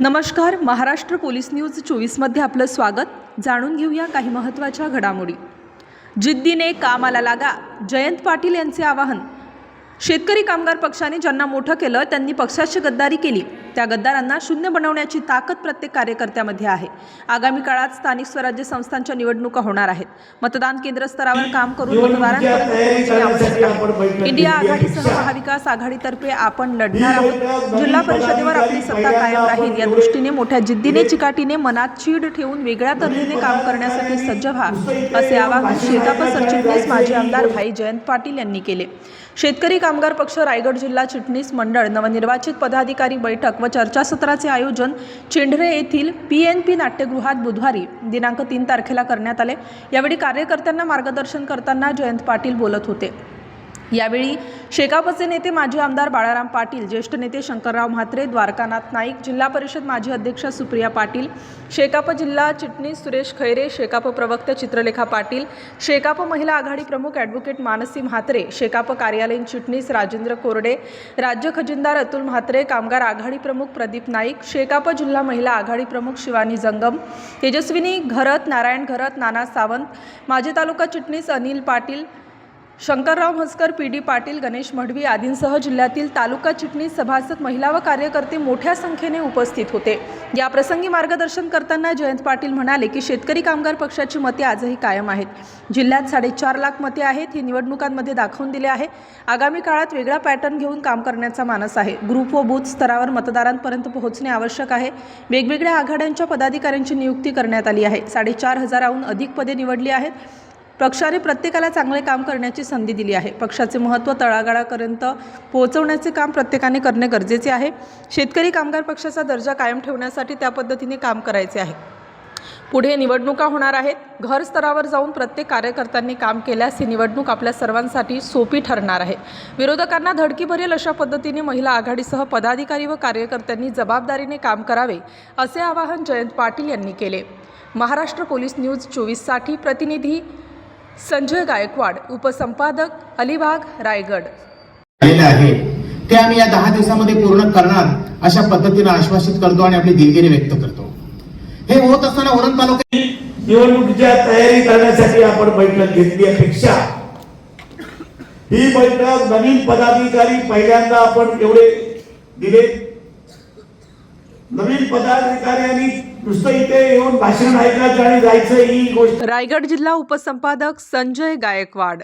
नमस्कार Maharashtra police news चोवीसमध्ये आपलं स्वागत. जाणून घेऊया काही महत्त्वाच्या घडामोडी. जिद्दीने कामाला लागा जयंत पाटील यांचे आवाहन. शेतकरी कामगार पक्षाने ज्यांना मोठं केलं त्यांनी पक्षाची गद्दारी केली. त्या गद्दारांना शून्य बनवण्याची ताकद प्रत्येक कार्यकर्त्यामध्ये आहे. आगामी काळात स्थानिक स्वराज्य संस्थांच्या निवडणुका होणार आहेत. मतदान केंद्र स्तरावर काम करून मतदारांपर्यंत इंडिया आघाडीसह महाविकास आघाडीतर्फे आपण लढणार आहोत. जिल्हा परिषदेवर आपली सत्ता कायम राहील. या दृष्टीने मोठ्या जिद्दीने चिकाटीने मनात चीड ठेवून वेगळ्या तऱ्हेने काम करण्यासाठी सज्ज व्हा असे आवाहन शेकाप सरचिटणीस माजी आमदार भाई जयंत पाटील यांनी केले. शेतकरी कामगार पक्ष रायगड जिल्हा चिटणीस मंडळ नवनिर्वाचित पदाधिकारी बैठक व चर्चासत्राचे आयोजन चेंढरे येथील पी एन पी नाट्यगृहात बुधवारी दिनांक तीन तारखेला करण्यात आले. यावेळी कार्यकर्त्यांना मार्गदर्शन करताना जयंत पाटील बोलत होते. यावेळी शेकापचे नेते माजी आमदार बाळाराम पाटील ज्येष्ठ नेते शंकरराव म्हात्रे द्वारकानाथ नाईक जिल्हा परिषद माजी अध्यक्ष सुप्रिया पाटील शेकाप जिल्हा चिटणीस सुरेश खैरे शेकाप प्रवक्ते चित्रलेखा पाटील शेकाप महिला आघाडी प्रमुख ॲडव्होकेट मानसी म्हात्रे शेकाप कार्यालयीन चिटणीस राजेंद्र कोरडे राज्य खजिनदार अतुल म्हात्रे कामगार आघाडी प्रमुख प्रदीप नाईक शेकाप जिल्हा महिला आघाडी प्रमुख शिवानी जंगम तेजस्विनी घरत नारायण घरत नाना सावंत माजी तालुका चिटणीस अनिल पाटील शंकरराव म्हसकर पी डी पाटील गणेश मढवी आदींसह जिल्ह्यातील तालुका चिटणीस सभासद महिला व कार्यकर्ते मोठ्या संख्येने उपस्थित होते. या प्रसंगी मार्गदर्शन करताना जयंत पाटील म्हणाले की शेतकरी कामगार पक्षाची मते आजही कायम आहेत. जिल्ह्यात साडेचार लाख मते आहेत ही निवडणुकांमध्ये दाखवून दिले आहे. आगामी काळात वेगळा पॅटर्न घेऊन काम करण्याचा मानस आहे. ग्रुप व बूथ स्तरावर मतदारांपर्यंत पोहोचणे आवश्यक आहे. वेगवेगळ्या आघाड्यांच्या पदाधिकाऱ्यांची नियुक्ती करण्यात आली आहे. साडेचार हजाराहून अधिक पदे निवडली आहेत. पक्षाने प्रत्येकाला चांगले काम करण्याची संधी दिली आहे. पक्षाचे महत्त्व तळागाळापर्यंत पोहोचवण्याचे काम प्रत्येकाने करणे गरजेचे आहे. शेतकरी कामगार पक्षाचा दर्जा कायम ठेवण्यासाठी त्या पद्धतीने काम करायचे आहे. पुढे निवडणुका होणार आहेत. घर स्तरावर जाऊन प्रत्येक कार्यकर्त्यांनी काम केल्यास ही निवडणूक आपल्या सर्वांसाठी सोपी ठरणार आहे. विरोधकांना धडकी भरेल अशा पद्धतीने महिला आघाडीसह पदाधिकारी व कार्यकर्त्यांनी जबाबदारीने काम करावे असे आवाहन जयंत पाटील यांनी केले. महाराष्ट्र पोलीस न्यूज चोवीससाठी प्रतिनिधी संजय गायकवाड उपसंपादक अलिबाग रायगड. आहे. ते आम्ही या दहा दिवसामध्ये पूर्ण करणार अशा पद्धतीने आश्वासित करतो आणि आपली दिलगिरी व्यक्त करतो. हे होत असताना उरण तालुक्यात निवडणुकीच्या तयारी करण्यासाठी आपण बैठक घेतली अपेक्षा. ही बैठक नवीन पदाधिकारी पहिल्यांदा आपण एवढे दिले. नवीन पदाधिकाऱ्यांनी नुसतं इथे येऊन भाषण ऐकायचं आणि जायचं ही गोष्ट. रायगड जिल्हा उपसंपादक संजय गायकवाड.